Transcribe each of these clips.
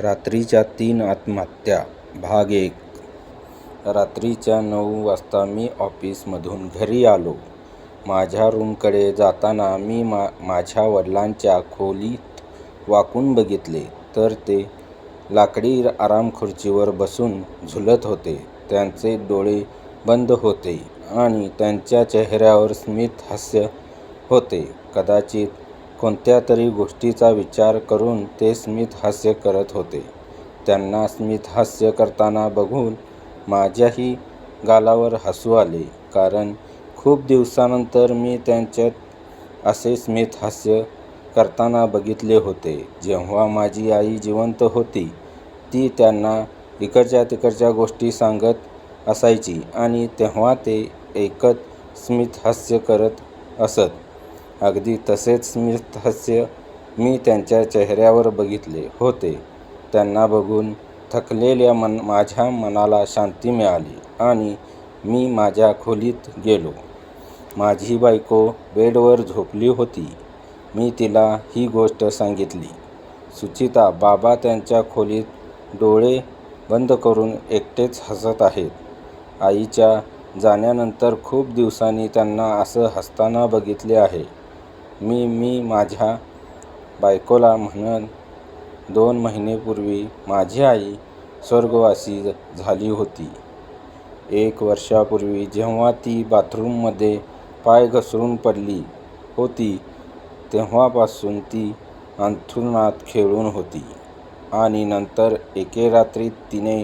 रात्रीच्या तीन आत्महत्या भाग एक रात्रीच्या नऊ वाजता मी ऑफिसमधून घरी आलो. माझ्या रूमकडे जाताना मी मा माझ्या वडिलांच्या खोलीत वाकून बघितले तर ते लाकडी आराम खुर्चीवर बसून झुलत होते. त्यांचे डोळे बंद होते आणि त्यांच्या चेहऱ्यावर स्मितहास्य होते. कदाचित कोणत्या तरी गोष्टीचा विचार करून ते स्मितहास्य करत होते. त्यांना स्मितहास्य करताना बघून माझ्याही गालावर हसू आले, कारण खूप दिवसानंतर मी त्यांच्यात असे स्मितहास्य करताना बघितले होते. जेव्हा माझी आई जिवंत होती, ती त्यांना इकडच्या-तिकडच्या गोष्टी सांगत असायची आणि तेव्हा ते ऐकत स्मितहास्य करत असत. अगदी तसेच स्मितहस्य मी त्यांच्या चेहऱ्यावर बघितले होते. त्यांना बघून थकलेल्या मन माझ्या मनाला शांती मिळाली आणि मी माझ्या खोलीत गेलो. माझी बायको बेडवर झोपली होती. मी तिला ही गोष्ट सांगितली. "सुचिता, बाबा त्यांच्या खोलीत डोळे बंद करून एकटेच हसत आहेत. आईच्या जाण्यानंतर खूप दिवसांनी त्यांना असं हसताना बघितले आहे. " मी मी माझ्या बायकोला म्हणत दोन महिनेपूर्वी माझी आई स्वर्गवासी झाली होती. एक वर्षापूर्वी जेव्हा ती बाथरूममध्ये पाय घसरून पडली होती, तेव्हापासून ती अंथरुणात खेळून होती आणि नंतर एके रात्री तिने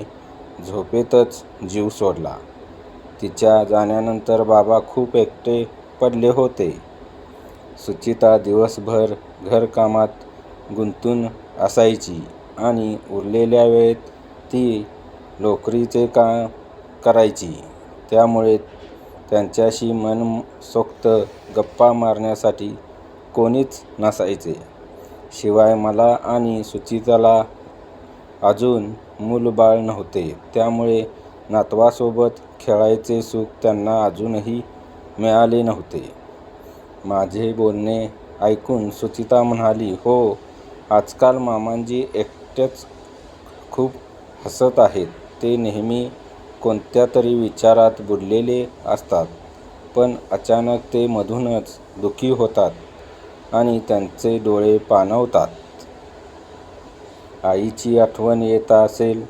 झोपेतच जीव सोडला. तिच्या जाण्यानंतर बाबा खूप एकटे पडले होते. सुचिता दिवसभर घरकामात गुंतून असायची आणि उरलेल्या वेळेत ती लोकरीचे काम करायची. त्यामुळे त्यांच्याशी मनसोक्त गप्पा मारण्यासाठी कोणीच नसायचे. शिवाय मला आणि सुचिताला अजून मूलबाळ नव्हते, त्यामुळे नातवासोबत खेळायचे सुख त्यांना अजूनही मिळाले नव्हते. माझे बोलणे ऐकून सुचिता म्हणाली, "हो, आजकाल मामांजी एकटेच खूप हसत आहेत. ते नेहमी कोणत्या तरी विचारात बुडलेले असतात, पण अचानक ते मधूनच दुखी होतात आणि त्यांचे डोळे पाणवतात आईची आठवण येत असेल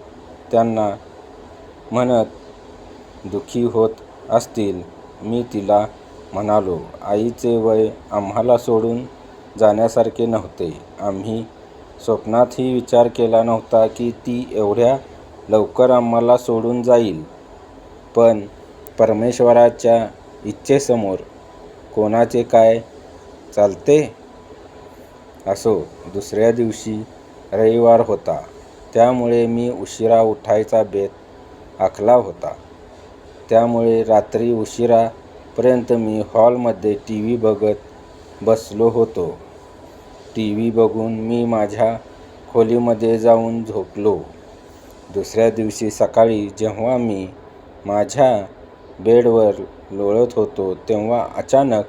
त्यांना म्हणत दुखी होत असतील. " मी तिला म्हणालो, "आईचे वय आम्हाला सोडून जाण्यासारखे नव्हते. आम्ही स्वप्नातही विचार केला नव्हता की ती एवढ्या लवकर आम्हाला सोडून जाईल. पण परमेश्वराच्या इच्छेसमोर कोणाचे काय चालते? असो. दुसऱ्या दिवशी रविवार होता, त्यामुळे मी उशिरा उठायचा बेत आखला होता. त्यामुळे रात्री उशिरा पर्यंत मी हॉलमध्ये टी व्ही बघत बसलो होतो. टी व्ही बघून मी माझ्या खोलीमध्ये जाऊन झोपलो. दुसऱ्या दिवशी सकाळी जेव्हा मी माझ्या बेडवर लोळत होतो, तेव्हा अचानक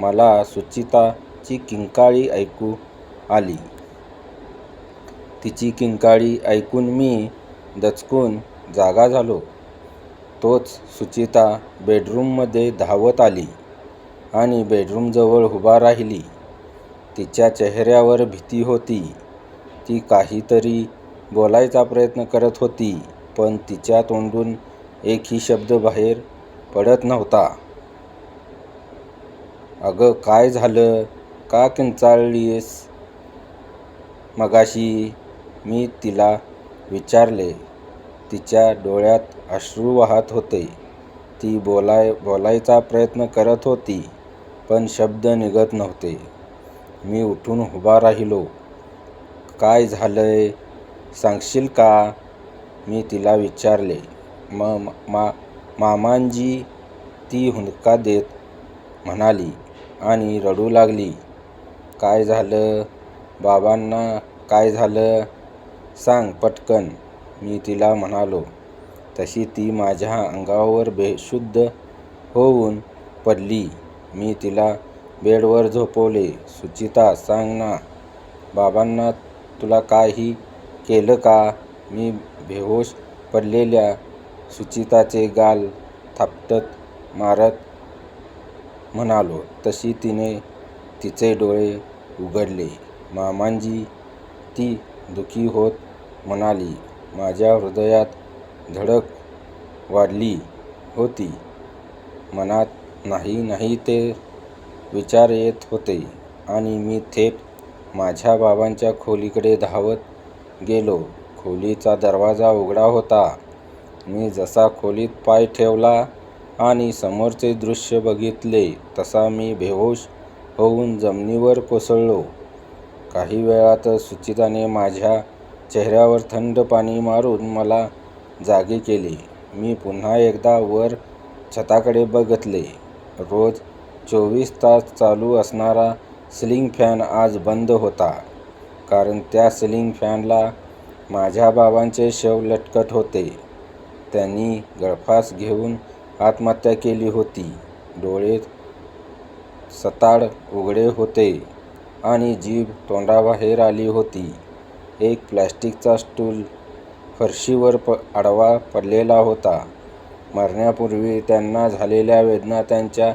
मला सुचिताची किंकाळी ऐकू आली. तिची किंकाळी ऐकून मी दचकून जागा झालो. तोच सुचिता बेडरूममध्ये धावत आली आणि बेडरूमजवळ उभा राहिली. तिच्या चेहऱ्यावर भीती होती. ती काहीतरी बोलायचा प्रयत्न करत होती, पण तिच्या तोंडून एकही शब्द बाहेर पडत नव्हता. "अगं, काय झालं? का किंचाळलीस मगाशी? " मी तिला विचारले. तिच्या डोळ्यात अश्रू वाहत होते. ती बोलाय बोलायचा प्रयत्न करत होती, पण शब्द निघत नव्हते. मी उठून उभा राहिलो. "काय झालंय, सांगशील का? " मी तिला विचारले. "मामांजी," ती हुंदका देत म्हणाली आणि रडू लागली. "काय झालं? बाबांना काय झालं? सांग पटकन," मी तिला म्हणालो. तशी ती माझ्या अंगावर बेशुद्ध होऊन पडली. मी तिला बेडवर झोपवले. "सुचिता, सांग ना, बाबांना तुला काही केलं का मी बेहोश पडलेल्या सुचिताचे गाल थापटत मारत म्हणालो तशी तिने तिचे डोळे उघडले मामांजी ती दुःखी होत म्हणाली माझ्या हृदयात धडक वाढली होती. मनात नाही नाही ते विचार येत होते आणि मी थेट माझ्या बाबांच्या खोलीकडे धावत गेलो. खोलीचा दरवाजा उघडा होता. मी जसा खोलीत पाय ठेवला आणि समोरचे दृश्य बघितले तसा मी बेहोश होऊन जमिनीवर कोसळलो. काही वेळातच सुचिताने माझ्या चेहऱ्यावर थंड पाणी मारून मला जागे केले. मी पुन्हा एकदा वर छताकडे बघितले. रोज चोवीस तास चालू असणारा सिलिंग फॅन आज बंद होता. कारण त्या सिलिंग फॅनला माझ्या बाबांचे शव लटकत होते. त्यांनी गळफास घेऊन आत्महत्या केली होती. डोळे सताड उघडे होते आणि जीभ तोंडाबाहेर आली होती. एक प्लॅस्टिकचा स्टूल फरशीवर प आडवा पडलेला होता. मरण्यापूर्वी त्यांना झालेल्या वेदना त्यांच्या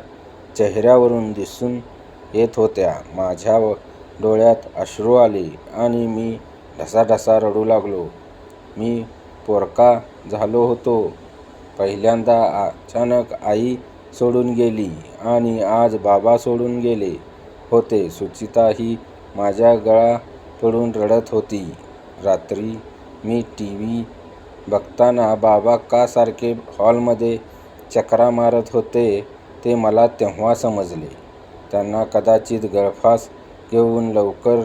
चेहऱ्यावरून दिसून येत होत्या. माझ्या डोळ्यात अश्रू आले आणि मी ढसाढसा रडू लागलो. मी पोरका झालो होतो. पहिल्यांदा अचानक आई सोडून गेली आणि आज बाबा सोडून गेले होते. सुचिता ही माझ्या गळा पडून रडत होती. रात्री मी टी व्ही बघताना बाबा का सारखे हॉलमध्ये चकरा मारत होते ते मला तेव्हा समजले. त्यांना कदाचित गळफास घेऊन लवकर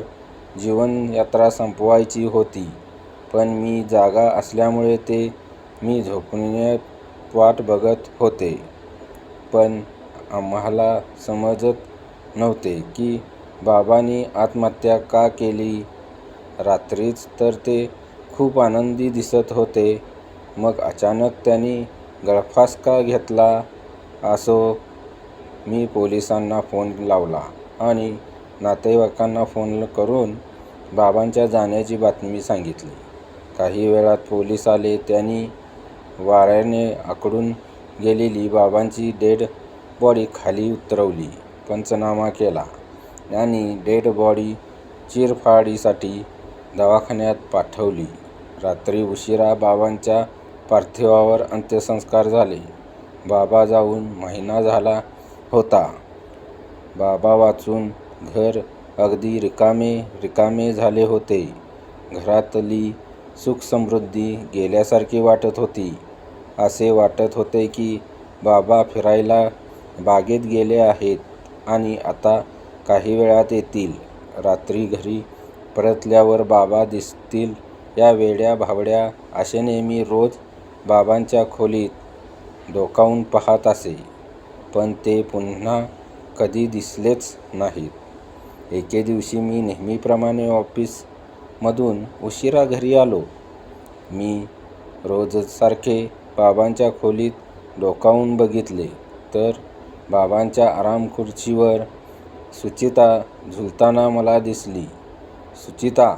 जीवनयात्रा संपवायची होती पण मी जागा असल्यामुळे ते मी झोपण्यात वाट बघत होते. पण आम्हाला समजत नव्हते की बाबांनी आत्महत्या का केली? रात्रीच तर ते खूप आनंदी दिसत होते. मग अचानक त्यांनी गळफास का घेतला. असो मी पोलिसांना फोन लावला आणि नातेवाईकांना फोन करून बाबांच्या जाण्याची बातमी सांगितली. काही वेळात पोलीस आले. त्यांनी वाऱ्याने आकडून गेलेली बाबांची डेड बॉडी खाली उतरवली पंचनामा केला. आणि डेड बॉडी चिरफाडीसाठी दवाखान्यात पाठवली. रात्री उशिरा बाबांच्या पार्थिवावर अंत्यसंस्कार झाले. बाबा जाऊन महिना झाला होता. बाबा वाचून घर अगदी रिकामे रिकामे झाले होते. घरातली सुखसमृद्धी गेल्यासारखी वाटत होती. असे वाटत होते की बाबा फिरायला बागेत गेले आहेत आणि आता काही वेळात येतील. रात्री घरी परतल्यावर बाबा दिसतील. या वेड्या भावड्या आशेने मी रोज बाबांच्या खोलीत डोकावून पाहत असे. पण ते पुन्हा कधी दिसलेच नाहीत. एके दिवशी मी नेहमीप्रमाणे ऑफिसमधून उशिरा घरी आलो. मी रोजसारखे बाबांच्या खोलीत डोकावून बघितले. तर बाबांच्या आराम खुर्चीवर सुचिता झुलताना मला दिसली. सुचिता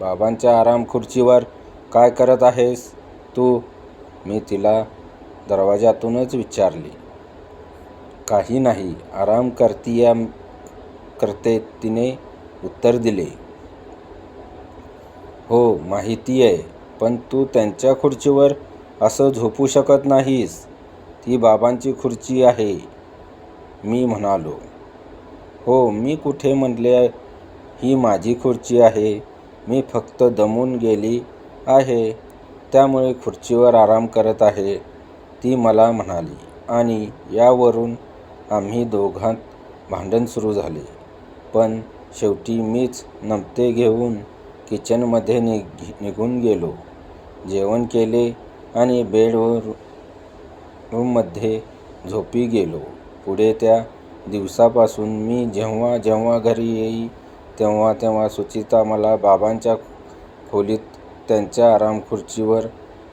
बाबांच्या आराम खुर्चीवर काय करत आहेस तू? मी तिला दरवाजातूनच विचारले. काही नाही आराम करतीया करते तिने उत्तर दिले. हो माहिती आहे पण तू त्यांच्या खुर्चीवर असं झोपू शकत नाहीस. ती बाबांची खुर्ची आहे मी म्हणालो. हो मी कुठे म्हटले ही माझी खुर्ची आहे. मी फक्त दमून गेली आहे. त्यामुळे खुर्चीवर आराम करत आहे ती मला म्हणाली. आणि यावरून आम्ही दोघांत भांडण सुरू झाले. पण शेवटी मीच नमते घेऊन किचनमध्ये निघ निघून गेलो. जेवण केले आणि बेडवर रूममध्ये झोपी गेलो. पुढे त्या दिवसापासून मी जेव्हा जेव्हा घरी येई तेव्हा तेव्हा सुचिता मला बाबांच्या खोलीत त्यांच्या आरामखुर्चीवर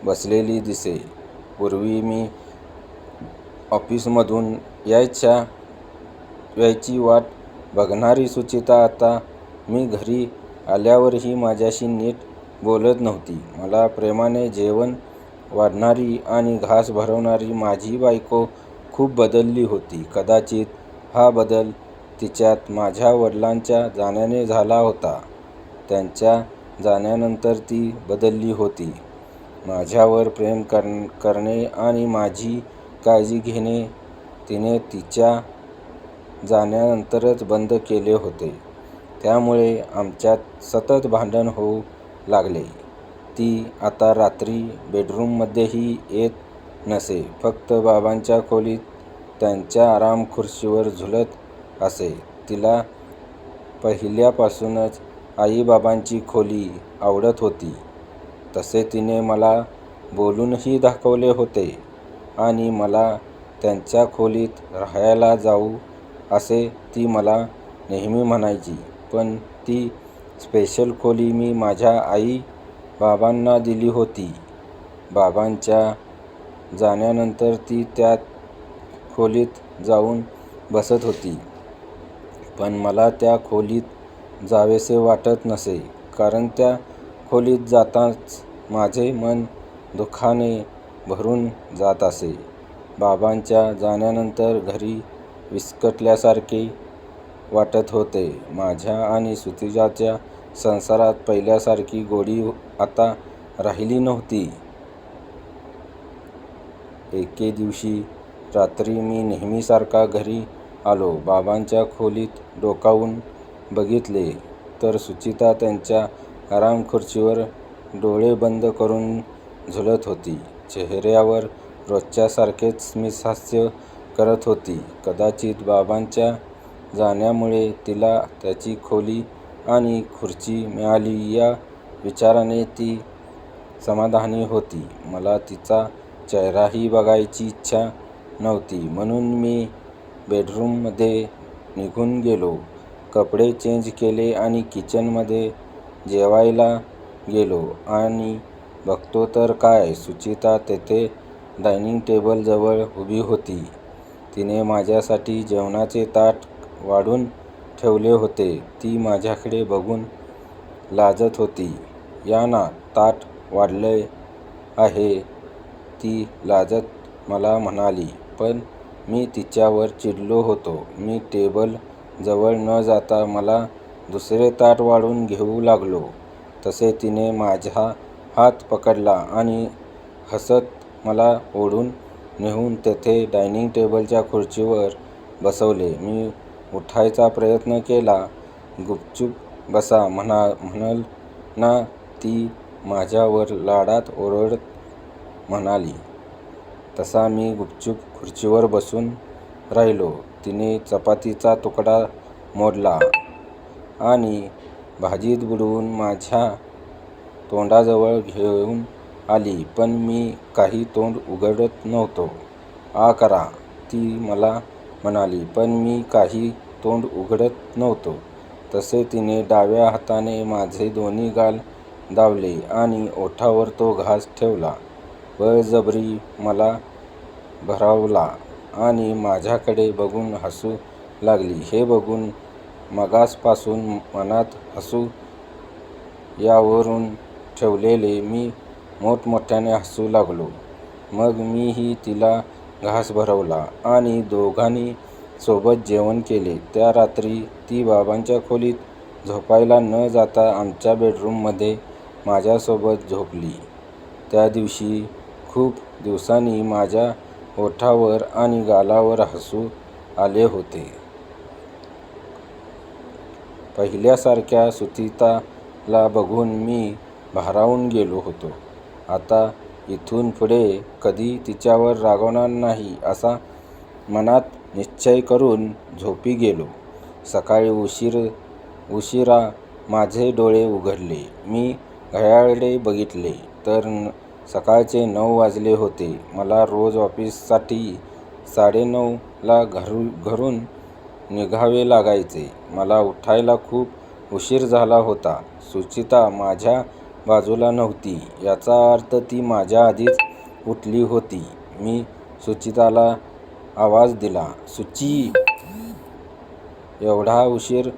बसलेली दिसे पूर्वी मी ऑफिसमधून यायच्या यायची वाट बघणारी सुचिता आता मी घरी आल्यावरही माझ्याशी नीट बोलत नव्हती. मला प्रेमाने जेवण वाढणारी आणि घास भरवणारी माझी बायको खूप बदलली होती. कदाचित हा बदल तिच्यात माझ्या वडिलांच्या जाण्याने झाला होता. त्यांच्या जाण्यानंतर ती बदलली होती. माझ्यावर प्रेम करणे आणि माझी काळजी घेणे तिने तिच्या जाण्यानंतरच बंद केले होते. त्यामुळे आमच्यात सतत भांडण होऊ लागले. ती आता रात्री बेडरूममध्येही येत नसे. फक्त बाबांच्या खोलीत त्यांच्या आरामखुर्चीवर झुलत असे. तिला पहिल्यापासूनच आईबाबांची खोली आवडत होती. तसे तिने मला बोलूनही दाखवले होते आणि मला त्यांच्या खोलीत राहायला जाऊ असे ती मला नेहमी म्हणायची. पण ती स्पेशल खोली मी माझ्या आई-बाबांना दिली होती. बाबांच्या जाण्यानंतर ती त्यात खोलीत जाऊन बसत होती. पण मला त्या खोलीत जावेसे वाटत नसे. कारण त्या खोलीत जाताच माझे मन दुःखाने भरून जात असे. बाबांच्या जाण्यानंतर घरी विस्कटल्यासारखे वाटत होते. माझ्या आणि सुतीजाच्या संसारात पहिल्यासारखी गोडी आता राहिली नव्हती. एके दिवशी रात्री मी नेहमीसारखा घरी आलो. बाबांच्या खोलीत डोकावून बघितले तर सुचिता त्यांच्या आरामखुर्चीवर डोळे बंद करून झुलत होती. चेहऱ्यावर रोजच्यासारखेच स्मितहास्य करत होती. कदाचित बाबांच्या जाण्यामुळे तिला त्याची खोली आणि खुर्ची मिळाली या विचाराने ती समाधानी होती. मला तिचा चेहराही बघायची इच्छा नव्हती म्हणून मी बेडरूममध्ये निघून गेलो. कपडे चेंज केले आणि किचनमध्ये जेवायला गेलो आणि बघतो तर काय सुचिता तेथे डायनिंग टेबलजवळ उभी होती. तिने माझ्यासाठी जेवणाचे ताट वाढून ठेवले होते. ती माझ्याकडे बघून लाजत होती. या ना, ताट वाढले आहे ती लाजत मला म्हणाली. पण मी तिच्यावर चिडलो होतो. मी टेबल जवळ न जाता मला दुसरे ताट वाढून घेऊ लागलो तसे तिने माझा हात पकडला आणि हसत मला ओढून नेऊन तेथे डायनिंग टेबलच्या खुर्चीवर बसवले. मी उठायचा प्रयत्न केला. गुपचूप बसा म्हणाल ना ती माझ्यावर लाडात ओरडत म्हणाली. तसा मी गुपचूप खुर्चीवर बसून राहिलो. तिने चपातीचा तुकडा मोडला आणि भाजीत बुडवून माझ्या तोंडाजवळ घेऊन आली. पण मी काही तोंड उघडत नव्हतो. आ करा, ती मला म्हणाली. पण मी काही तोंड उघडत नव्हतो. तसे तिने डाव्या हाताने माझे दोन्ही गाल दावले आणि ओठावर तो घास ठेवला. बळजबरी मला भरवला आणि माझ्याकडे बघून हसू लागली. हे बघून मगासपासून मनात हसू यावरून ठेवलेले मी मोठमोठ्याने हसू लागलो. मग मीही तिला घास भरवला आणि दोघांनी सोबत जेवण केले. त्या रात्री ती बाबांच्या खोलीत झोपायला न जाता आमच्या बेडरूममध्ये माझ्यासोबत झोपली. त्या दिवशी खूप दिवसांनी माझ्या ओठावर आणि गालावर हसू आले होते. पहिल्यासारख्या सुचिताला बघून मी भारावून गेलो होतो. आता इथून पुढे कधी तिच्यावर रागवणार नाही असा मनात निश्चय करून झोपी गेलो. सकाळी उशीर उशिरा माझे डोळे उघडले. मी घड्याळडे बघितले तर सकाळचे नऊ वाजले होते. मला रोज ऑफिससाठी साडेनऊला घरू घरून निघावे लागायचे. मला उठायला खूप उशीर झाला होता. सुचिता माझ्या बाजूला नव्हती याचा अर्थ ती माझ्या आधीच उठली होती. मी सुचिताला आवाज दिला, सुची. एवढा उशीर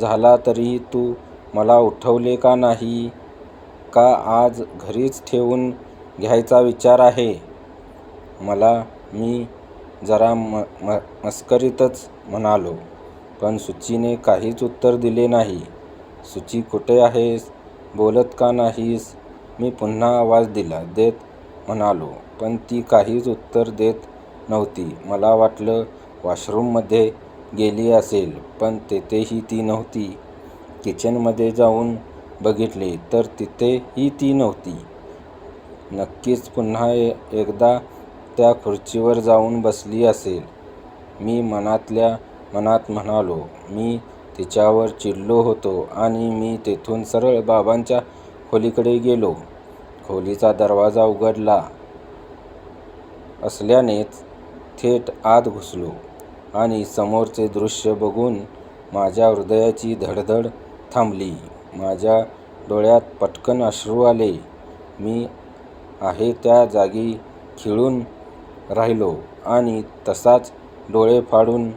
झाला तरी तू मला उठवले का नाही? का आज घरीच ठेवून घ्यायचा विचार आहे मला मी जरा म म मस्करीतच म्हणालो. पण सुचीने काहीच उत्तर दिले नाही. सुची कुठे आहेस? बोलत का नाहीस? मी पुन्हा आवाज दिला देत म्हणालो. पण ती काहीच उत्तर देत नव्हती. मला वाटलं वॉशरूममध्ये गेली असेल. पण तेथेही ती नव्हती. किचनमध्ये जाऊन बघितले तर तिथेही ती नव्हती. नक्कीच पुन्हा एकदा त्या खुर्चीवर जाऊन बसली असेल, मी मनातल्या मनात म्हणालो. मी तिच्यावर चिडलो होतो आणि मी तेथून सरळ बाबांच्या खोलीकडे गेलो. खोलीचा दरवाजा उघडला असल्यानेच थेट आत घुसलो आणि समोरचे दृश्य बघून माझ्या हृदयाची धडधड थांबली. माझ्या डोळ्यात पटकन अश्रू आले. मी आहे त्या जागी खिळून राहिलो आणि तसाच डोळे फाडून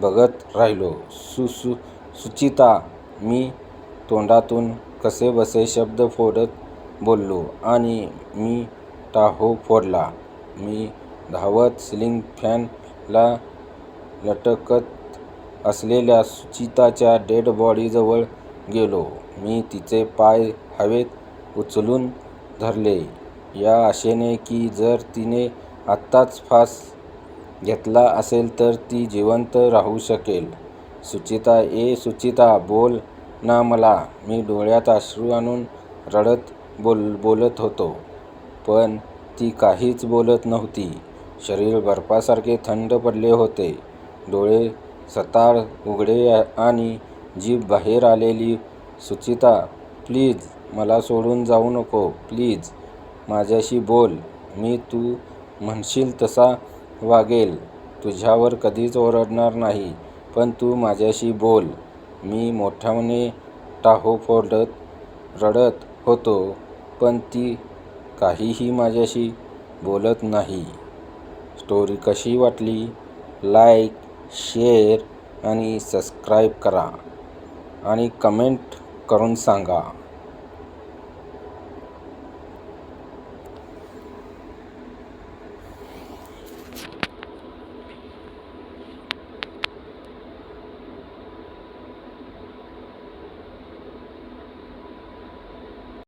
बघत राहिलो. सुसु सुचिता मी तोंडातून कसेबसे शब्द फोडत बोललो आणि मी टाहो फोडला. मी धावत सिलिंग फॅनला लटकत असलेल्या सुचिताच्या डेड बॉडीजवळ गेलो. मी तिचे पाय हवेत उचलून धरले या आशेने की जर तिने आत्ताच फास घेतला असेल तर ती जिवंत राहू शकेल. सुचिता ए सुचिता बोल ना मला मी डोळ्यात अश्रू आणून रडत बोल बोलत होतो. पण ती काहीच बोलत नव्हती. शरीर बर्फासारखे थंड पडले होते. डोळे सताळ उघडे आणि जीभ बाहेर आलेली. सुचिता प्लीज मला सोडून जाऊ नको. प्लीज माझ्याशी बोल. मी तू म्हणशील तसा वागेल तुझ्यावर कधीच ओरडणार नाही. पण तू माझ्याशी बोल. मी मोठ्याने टाहो फोडत रडत होतो. पण ती काहीही माझ्याशी बोलत नाही. स्टोरी कशी वाटली? लाईक, शेअर आणि सबस्क्राईब करा आणि कमेंट करून सांगा.